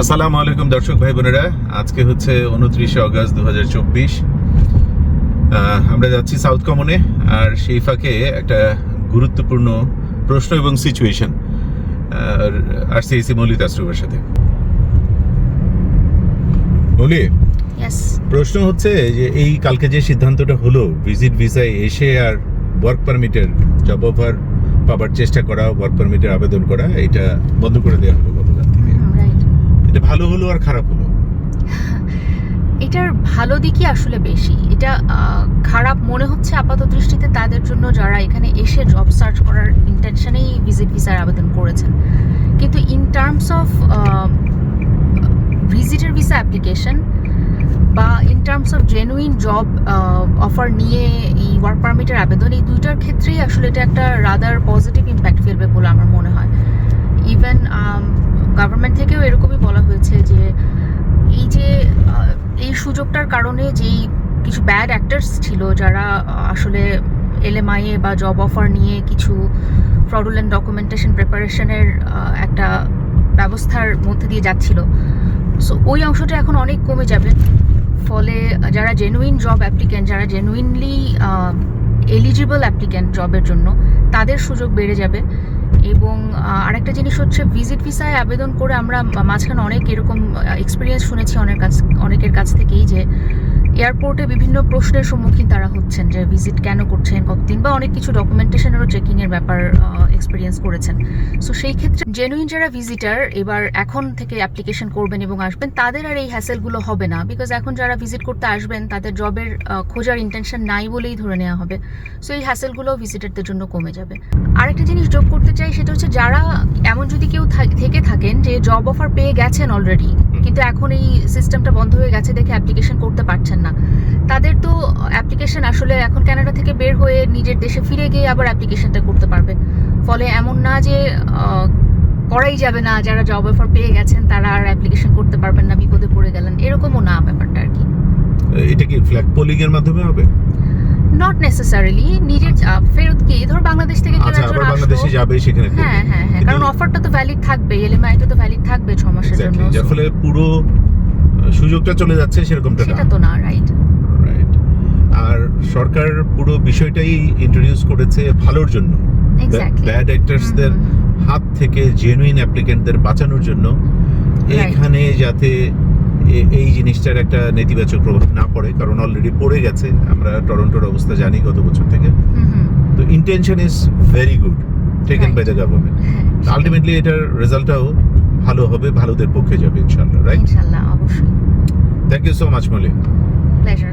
আসসালামু আলাইকুম দর্শক ভাই বোনেরা। আজকে হচ্ছে উনত্রিশে অগস্ট দু আমরা যাচ্ছি সাউথ কমনে আর সেই ফাঁকে একটা গুরুত্বপূর্ণ প্রশ্ন এবং সিচুয়েশন আর সিএসি মৌলিক আশ্রমের সাথে। মৌলি প্রশ্ন হচ্ছে যে এই কালকে যে সিদ্ধান্তটা হলো ভিজিট ভিসায় এসে আর ওয়ার্ক পারমিটের জব অফার পাবার চেষ্টা করা ওয়ার্ক পারমিটের আবেদন করা এটা বন্ধ করে দেওয়া হলো গতকাল থেকে। ভালো হলো আর খারাপ হলো? এটার ভালো দিকই আসলে বেশি। এটা খারাপ মনে হচ্ছে আপাত দৃষ্টিতে তাদের জন্য যারা এখানে এসে জব সার্চ করার ইন্টেনশনেই ভিজিট ভিসার আবেদন করেছেন। কিন্তু in terms of visitor visa application বা in terms of genuine job offer নিয়ে এই ওয়ার্ক পারমিটের আবেদন, এই দুইটার ক্ষেত্রেই আসলে এটা একটা রাদার পজিটিভ ইম্প্যাক্ট ফেলবে বলে আমার মনে হয়। ইভেন গভর্নমেন্ট থেকেও এরকমই হয়েছে যে এই যে এই সুযোগটার কারণে যেই কিছু ব্যাড অ্যাক্টার্স ছিল যারা আসলে এলএমআইএ বা জব অফার নিয়ে কিছু ফ্রডুলেন্ট ডকুমেন্টেশন প্রিপারেশনের একটা ব্যবস্থার মধ্যে দিয়ে যাচ্ছিল। সো ওই অংশটা এখন অনেক কমে যাবে। ফলে যারা জেনুইন জব অ্যাপ্লিক্যান্ট যারা জেনুইনলি এলিজিবল অ্যাপ্লিক্যান্ট জবের জন্য, তাদের সুযোগ বেড়ে যাবে এবং আরেকটা জিনিস হচ্ছে ভিজিট ভিসায় আবেদন করে আমরা মাঝখানে অনেক এরকম এক্সপিরিয়েন্স শুনেছি অনেক কাছ, অনেকের কাছ থেকেই যে এয়ারপোর্টে বিভিন্ন প্রশ্নের সম্মুখীন তারা হচ্ছেন যে ভিজিট কেন করছেন, কতদিন বা অনেক কিছু ডকুমেন্টেশনেরও চেকিংয়ের ব্যাপার এক্সপিরিয়েন্স করেছেন। সো সেই ক্ষেত্রে জেনুইন যারা ভিজিটার এবার এখন থেকে অ্যাপ্লিকেশন করবেন এবং আসবেন, তাদের আর এই হ্যাসেলগুলো হবে না বিকজ এখন যারা ভিজিট করতে আসবেন, তাদের জবের খোঁজার ইন্টেনশন নাই বলেই ধরে নেওয়া হবে। সো এই হ্যাসেলগুলো ভিজিটারদের জন্য কমে যাবে। আরেকটা জিনিস যোগ করতে চাই সেটা হচ্ছে যারা এমন যদি কেউ থেকে থাকেন যে জব অফার পেয়ে গেছেন অলরেডি কিন্তু এখন এই সিস্টেমটা বন্ধ হয়ে গেছে দেখে অ্যাপ্লিকেশন করতে পারছেন না। তাদের তো অ্যাপ্লিকেশন আসলে এখন কানাডা থেকে বের হয়ে নিজের দেশে ফিরে গিয়ে আবার অ্যাপ্লিকেশনটা করতে পারবে। ফলে এমন না যে করাই যাবে না যারা জব অফার পেয়ে গেছেন তারা আর অ্যাপ্লিকেশন করতে পারবেন না বিপদে পড়ে গেলেন। এরকমও না ব্যাপারটা আর কি। এটা কি ফ্ল্যাগ পোলিং এর মাধ্যমে হবে? নট নেসেসারিলি নিজের আহ, ফেরত গিয়ে ধর বাংলাদেশ থেকে কেউ আচ্ছা একজন আবার বাংলাদেশে আসলো যাবে সেখানে হ্যাঁ হ্যাঁ হ্যাঁ কারণ অফারটা তো ভ্যালিড থাকবে এলএমআইটা তো ভ্যালিড থাকবে ছ মাসের জন্য যার ফলে পুরো সুযোগটা চলে যাচ্ছে সেরকমটা না। সেটা তো না রাইট Right. আর সরকার পুরো বিষয়টাই ইন্ট্রোডিউস করেছে ভালোর জন্য। এক্স্যাক্টলি ব্যাড অ্যাক্টার্সদের হাত থেকে জেনুইন অ্যাপ্লিকেন্টদের বাঁচানোর জন্য এইখানে যাতে এই জিনিসটার একটা নেতিবাচক প্রভাব না পড়ে কারণ অলরেডি পড়ে গেছে। আমরা টরন্টোর অবস্থা জানি গত বছর থেকে। তো intention is very good taken by the government ultimately এটার রেজাল্টটাও ভালো হবে ভালোদের পক্ষে যাবে ইনশাল্লাহ রাইট ইনশাল্লাহ অবশ্যই। Thank you so much Molly pleasure